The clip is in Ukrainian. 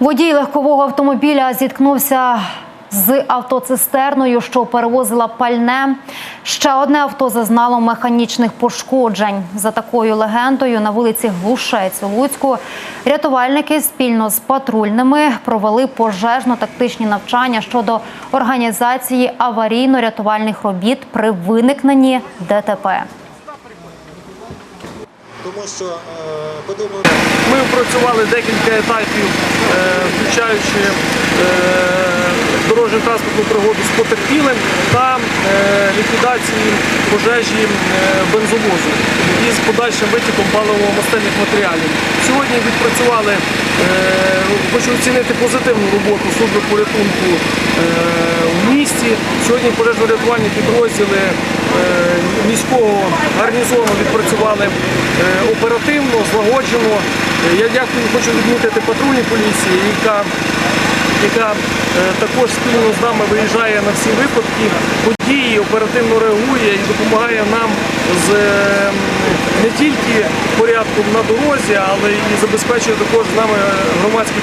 Водій легкового автомобіля зіткнувся з автоцистерною, що перевозила пальне. Ще одне авто зазнало механічних пошкоджень. За такою легендою на вулиці Глушець у Луцьку рятувальники спільно з патрульними провели пожежно-тактичні навчання щодо організації аварійно-рятувальних робіт при виникненні ДТП. Тому що е, подумав, Ми опрацювали декілька етапів, е, включаючи е, дорожню транспортну пригоду з потерпілим та ліквідації пожежі бензовозу із подальшим витіком паливо-мастильних матеріалів. Сьогодні відпрацювали, хочу оцінити позитивну роботу служби порятунку в місті. Сьогодні пожежно-рятувальні підрозділи міського гарнізону відпрацювали е, оперативно, злагоджено. Е, Я дякую, хочу відмітити патрульній поліції, яка, яка е, також спільно з нами виїжджає на всі випадки події, оперативно реагує і допомагає нам з не тільки порядком на дорозі, але і забезпечує також з нами громадський